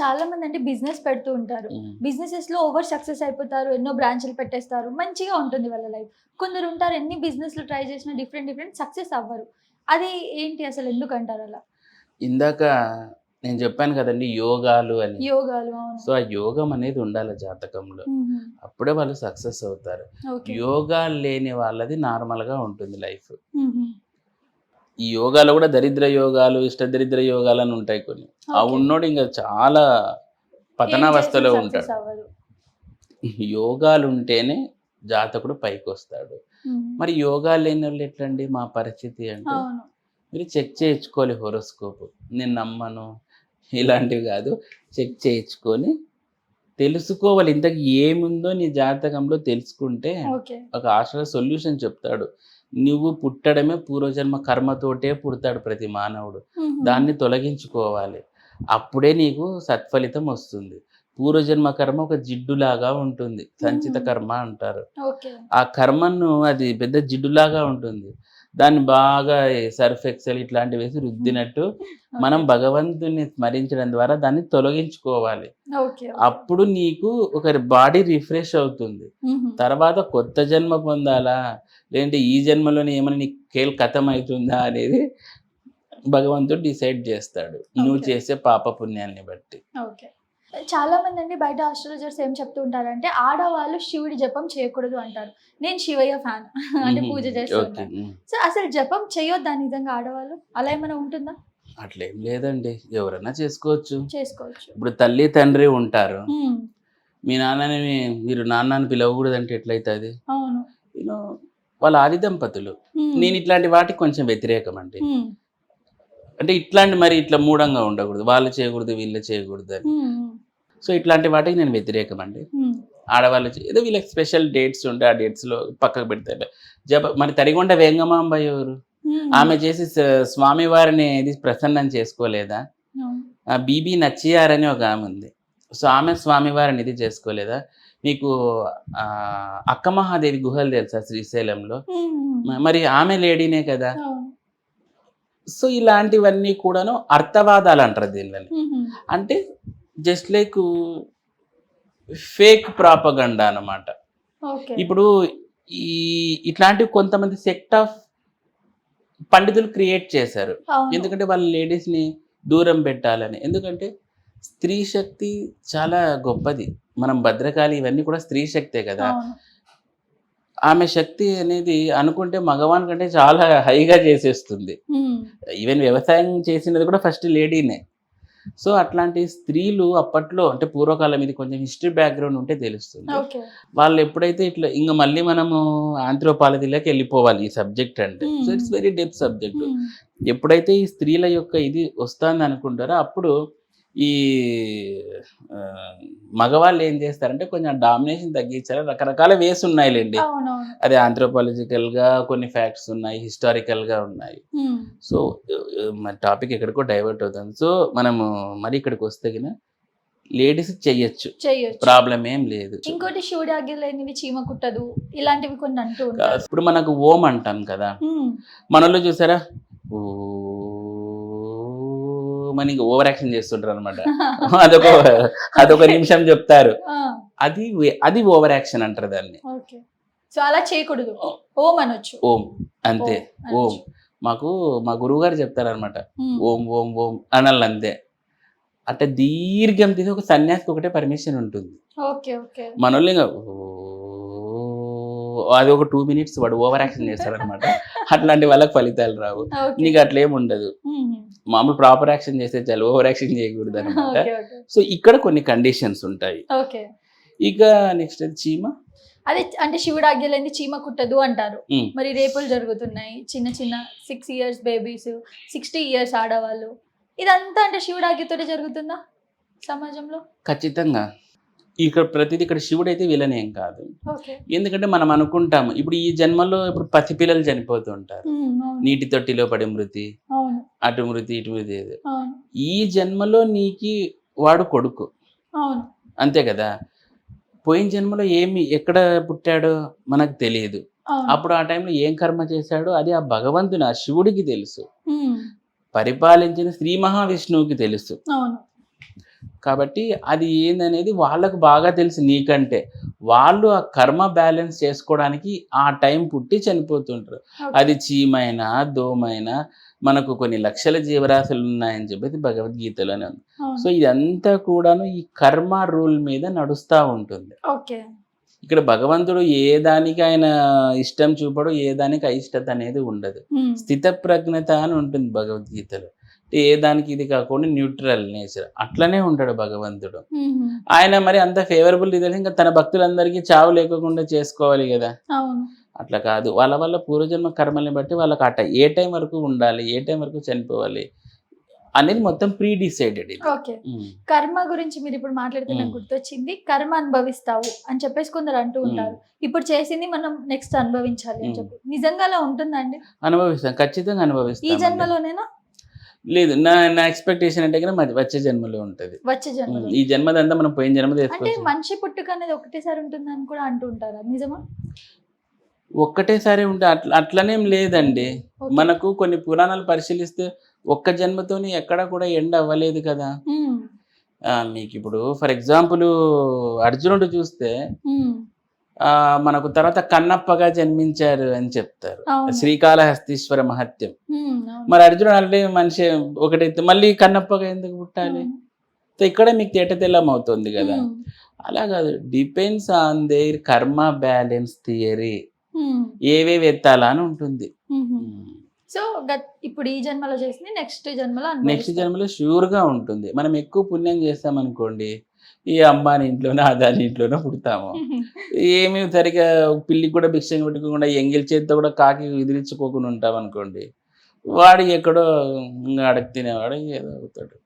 చాలా మంది అంటే బిజినెస్ పెడుతూ ఉంటారు. బిజినెసెస్లో ఓవర్ సక్సెస్ అయిపోతారు ఎన్నో బ్రాంచ్లు పెట్టేస్తారు మంచిగా ఉంటుంది వాళ్ళ లైఫ్ కొందరు ఉంటారు ఎన్ని బిజినెస్లు ట్రై చేసినా డిఫరెంట్ డిఫరెంట్ సక్సెస్ అవ్వరు. అది ఏంటి అసలు ఎందుకు అంటారు అలా? ఇందాక నేను చెప్పాను కదండి యోగాలు అని. యోగాలు సో ఆ యోగం అనేది ఉండాలి జాతకంలో. అప్పుడే వాళ్ళు సక్సెస్ అవుతారు. యోగా లేని వాళ్ళది నార్మల్గా ఉంటుంది లైఫ్. ఈ యోగాలు కూడా దరిద్ర యోగాలు ఇష్ట దరిద్ర యోగాలు అని ఉంటాయి కొన్ని. ఆ. ఉన్నోడు ఇంకా చాలా పతనావస్థలో ఉంటాడు. యోగాలు ఉంటేనే జాతకుడు పైకి వస్తాడు. మరి యోగా లేని వాళ్ళు ఎట్లండి మా పరిస్థితి అంటే? మీరు చెక్ చేయించుకోవాలి హోరోస్కోప్. నేను నమ్మను. ఇలాంటివి కాదు. చెక్ చేయించుకొని తెలుసుకోవాలి. ఇంతకు ఏముందో నీ జాతకంలో తెలుసుకుంటే ఒక ఆశ్రయ సొల్యూషన్ చెప్తాడు. నువ్వు పుట్టడమే పూర్వజన్మ కర్మతోటే పుడతాడు ప్రతి మానవుడు. దాన్ని తొలగించుకోవాలి. అప్పుడే నీకు సత్ఫలితం వస్తుంది. పూర్వజన్మ కర్మ ఒక జిడ్డులాగా ఉంటుంది. సంచిత. కర్మ అంటారు. ఆ కర్మను అది పెద్ద జిడ్డులాగా ఉంటుంది. దాన్ని బాగా సర్ఫ్ ఎక్సెల్ ఇట్లాంటివి వేసి రుద్దినట్టు మనం భగవంతుని స్మరించడం ద్వారా దాన్ని తొలగించుకోవాలి. అప్పుడు నీకు ఒక బాడీ రిఫ్రెష్ అవుతుంది. తర్వాత కొత్త జన్మ పొందాలా? లేదంటే ఈ జన్మలోనే ఏమైనా నీకు కేల్ కథం అవుతుందా అనేది భగవంతుడు డిసైడ్ చేస్తాడు. నువ్వు. చేసే పాప పుణ్యాన్ని బట్టి. ఓకే. చాలా మంది అండి బయట ఆస్ట్రాలజర్స్ ఏం చెప్తూ ఉంటారంటే ఆడవాళ్ళు శివుడి జపం చేయకూడదు అంటారు. నేను శివయ్య ఫ్యాన్. అంటే పూజ చేస్తూ ఓకే ఉంటాను సో అసలు జపం చేయొద్దా నిజంగా ఆడవాళ్ళు? అలా ఏమైనా ఉంటుందా? అట్లేం లేదండి. ఎవరైనా చేసుకోవచ్చు. చేసుకోవచ్చు. ఇప్పుడు తల్లి తండ్రి ఉంటారు. మీ నాన్నని మీరు నాన్నని పిలవకూడదంటే ఎట్లయితుంది? అవును. వాళ్ళ ఆది దంపతులు. నేను ఇట్లాంటి వాటికి కొంచెం వ్యతిరేకం అండి. అంటే ఇట్లాంటి మరి ఇట్లా మూఢంగా ఉండకూడదు. వాళ్ళు చేయకూడదు వీళ్ళు చేయకూడదు అని. సో ఇట్లాంటి వాటికి నేను వ్యతిరేకం అండి. ఆడవాళ్ళు ఏదో వీళ్ళకి స్పెషల్ డేట్స్ ఉంటే ఆ డేట్స్లో పక్కకు పెడతారు. జప మరి తరిగొండ వేంగమాంబ ఎవరు. ఆమె చేసి స్వామివారిని ఇది ప్రసన్నం చేసుకోలేదా? బీబీ నచ్చియార్ అని ఒక ఆమె ఉంది. సో ఆమె స్వామివారిని ఇది చేసుకోలేదా? మీకు అక్క మహాదేవి గుహలు తెలుసా శ్రీశైలంలో? మరి ఆమె లేడీనే కదా. సో ఇలాంటివన్నీ కూడాను అర్థవాదాలు అంటారు మ్మ్. అంటే జస్ట్ లైక్ ఫేక్ ప్రాపగండా అన్నమాట. ఓకే. ఇప్పుడు ఈ ఇట్లాంటి కొంతమంది సెక్ట్ ఆఫ్ పండితులు క్రియేట్ చేశారు. ఎందుకంటే వాళ్ళ లేడీస్ని దూరం పెట్టాలని. ఎందుకంటే స్త్రీ శక్తి చాలా గొప్పది మనం భద్రకాళి ఇవన్నీ కూడా స్త్రీ శక్తే కదా. ఆమె శక్తి అనేది అనుకుంటే మగవాన్ కంటే చాలా హైగా చేసేస్తుంది. ఈవెన్ వ్యవసాయం చేసినది కూడా ఫస్ట్ లేడీనే సో అట్లాంటి స్త్రీలు అప్పట్లో అంటే పూర్వకాలం ఇది కొంచెం హిస్టరీ బ్యాక్గ్రౌండ్ ఉంటే తెలుస్తుంది వాళ్ళు ఎప్పుడైతే ఇట్లా ఇంకా మళ్ళీ మనము ఆంథ్రోపాలజీలోకి వెళ్ళిపోవాలి ఈ సబ్జెక్ట్ అంటే. So it's very depth subject. ఎప్పుడైతే ఈ స్త్రీల యొక్క ఇది వస్తుంది అనుకుంటారో అప్పుడు ఈ మగవాళ్ళు ఏం చేస్తారంటే కొంచెం డామినేషన్ తగ్గించారు రకరకాల వేస్ ఉన్నాయిలేండి. అదే anthropological గా కొన్ని ఫ్యాక్ట్స్ ఉన్నాయి historical గా ఉన్నాయి. సో మన టాపిక్ ఎక్కడికో డైవర్ట్ అవుతుంది. సో మనము మరి ఇక్కడికి వస్తే లేడీస్ చెయ్యొచ్చు. ప్రాబ్లం ఏం లేదు. ఇంకోటి శివుడి ఆజ్ఞ లేనివి చీమ కుట్టదు ఇలాంటివి కొన్ని అంటూ ఇప్పుడు మనకు ఓం అంటాం కదా. మనలో చూసారా? ఓ మనకి ఓవర్ యాక్షన్ చేస్తుంటారు అనమాట అదొక అదొక నిమిషం చెప్తారు. అది అది ఓవర్ యాక్షన్ అంటారు దాన్ని. సో అలా చేయకూడదు. ఓం. అనొచ్చు. ఓం. అంతే. ఓం. మాకు మా గురువు గారు చెప్తారనమాట మ్మ్. ఓం ఓం ఓం అనాలి అంతే. అంటే దీర్ఘం తీసి ఒక సన్యాసికి ఒకటే పర్మిషన్ ఉంటుంది. Okay okay. మనోళ్ళు ఓ అది ఒక టూ మినిట్స్ వాడు ఓవర్ యాక్షన్ చేస్తాడనమాట అట్లాంటి వాళ్ళకి ఫలితాలు రావు. నీకు అట్లా ఏమి ఉండదు. మ్మ్. మామూలు ప్రాపర్ యాక్షన్ చేస్తే చాలు ఓవర్ యాక్షన్ చేయకూడదు అనమాట సో ఇక్కడ కొన్ని కండిషన్స్ ఉంటాయి. ఓకే ఇక నెక్స్ట్ చీమ. అదే అంటే శివుడి ఆజ్ఞ లేని చీమ కుట్టదు అంటారు. మరి రేపులు జరుగుతున్నాయి. చిన్న చిన్న six years babies sixty years ఆడవాళ్ళు. ఇదంతా అంటే శివుడి ఆజ్ఞతోటే జరుగుతుందా? సమాజంలో? ఖచ్చితంగా. ఇక్కడ ప్రతిదీ ఇక్కడ శివుడు అయితే విలనేం కాదు. ఎందుకంటే మనం అనుకుంటాము ఇప్పుడు ఈ జన్మలో ఇప్పుడు పసి పిల్లలు చనిపోతూ ఉంటారు. నీటి తొట్టిలో పడి మృతి అటు మృతి ఇటు మృతి ఈ జన్మలో నీకి వాడు కొడుకు. అంతే కదా? పోయిన జన్మలో ఏమి ఎక్కడ పుట్టాడో మనకు తెలియదు. అప్పుడు ఆ టైంలో ఏం కర్మ చేశాడో అది ఆ భగవంతుని ఆ శివుడికి తెలుసు. పరిపాలించిన శ్రీ మహావిష్ణువుకి తెలుసు. కాబట్టి అది ఏందనేది వాళ్ళకు బాగా తెలుసు నీకంటే. వాళ్ళు ఆ కర్మ బ్యాలెన్స్ చేసుకోవడానికి ఆ టైం పుట్టి చనిపోతుంటారు. అది చీమైనా దోమైనా మనకు కొన్ని లక్షల జీవరాశులు ఉన్నాయని చెప్పేసి భగవద్గీతలోనే ఉంది. సో ఇదంతా కూడాను ఈ కర్మ రూల్ మీద నడుస్తూ ఉంటుంది. ఓకే. ఇక్కడ భగవంతుడు ఏ దానికి ఆయన ఇష్టం చూపడు ఏ దానికి అయిష్టత అనేది ఉండదు. ఉమ్. స్థితప్రజ్ఞత అని ఉంటుంది భగవద్గీతలో. ఏ దానికి ఇది కాకుండా న్యూట్రల్ నేచర్. అట్లనే ఉంటాడు భగవంతుడు. ఆయన మరి అంత ఫేవరబుల్ ఇది ఇంకా తన భక్తులందరికీ చావు లేకుండా చేసుకోవాలి కదా. అట్లా కాదు. వాళ్ళ వాళ్ళ పూర్వజన్మ కర్మల్ని బట్టి వాళ్ళకి అట్ట ఏ టైం వరకు ఉండాలి ఏ టైం వరకు చనిపోవాలి అనేది మొత్తం ప్రీ డిసైడెడ్ ఓకే. కర్మ గురించి మీరు ఇప్పుడు మాట్లాడితే నాకు. గుర్తొచ్చింది. కర్మ అనుభవిస్తావు అని చెప్పేసి కొందరు అంటూ ఉంటారు. ఇప్పుడు చేసింది మనం నెక్స్ట్ అనుభవించాలి అని. చెప్పి. నిజంగా అలా ఉంటుందండి అనుభవిస్తాం. ఖచ్చితంగా ఈ అనుభవిస్తాం జన్మలోనేనా? లేదు నా నా ఎక్స్పెక్టేషన్ అంటే కనుక వచ్చే జన్మలో ఉంటది. వచ్చే జన్మలో. ఈ జన్మదంతా మనం పోయిన జన్మ అంటే మనిషి పుట్టుక అనేది ఒకటేసారి ఉంటుందని కూడా అంటూ ఉంటారు అది నిజమా? ఒక్కటేసారి ఉంటే అట్లా అట్లనేం లేదండి. మనకు కొన్ని పురాణాలు పరిశీలిస్తే ఒక్క జన్మతోని ఎక్కడ కూడా ఎండ్ అవ్వలేదు కదా. మీకు ఇప్పుడు ఫర్ ఎగ్జాంపుల్ అర్జునుడు చూస్తే మనకు తర్వాత కన్నప్పగా జన్మించారు అని చెప్తారు. శ్రీకాళహస్తీశ్వర మహత్యం. మరి అర్జునుడు అంటే మనిషి ఒకటైతే మళ్ళీ కన్నప్పగా ఎందుకు పుట్టాలి. సో ఇక్కడే మీకు తేట తెల్లం అవుతుంది కదా. అలా కాదు depends on their karma balance theory. ఏవేవి ఎత్తాలా అని ఉంటుంది. సో ఇప్పుడు ఈ జన్మలో చేసింది నెక్స్ట్ జన్మలో నెక్స్ట్. జన్మలో ష్యూర్గా ఉంటుంది మనం ఎక్కువ పుణ్యం చేస్తాం అనుకోండి ఈ అంబానీ ఇంట్లోనో అదాని ఇంట్లోనో పుడతాము. ఏమి సరిగా పిల్లికి కూడా భిక్షంగా పెట్టుకోకుండా ఎంగిల్ చేతితో కూడా కాకి ఎదిరించుకోకుండా ఉంటాం అనుకోండి వాడు ఎక్కడో అడగ తినేవాడు ఏదో అవుతాడు.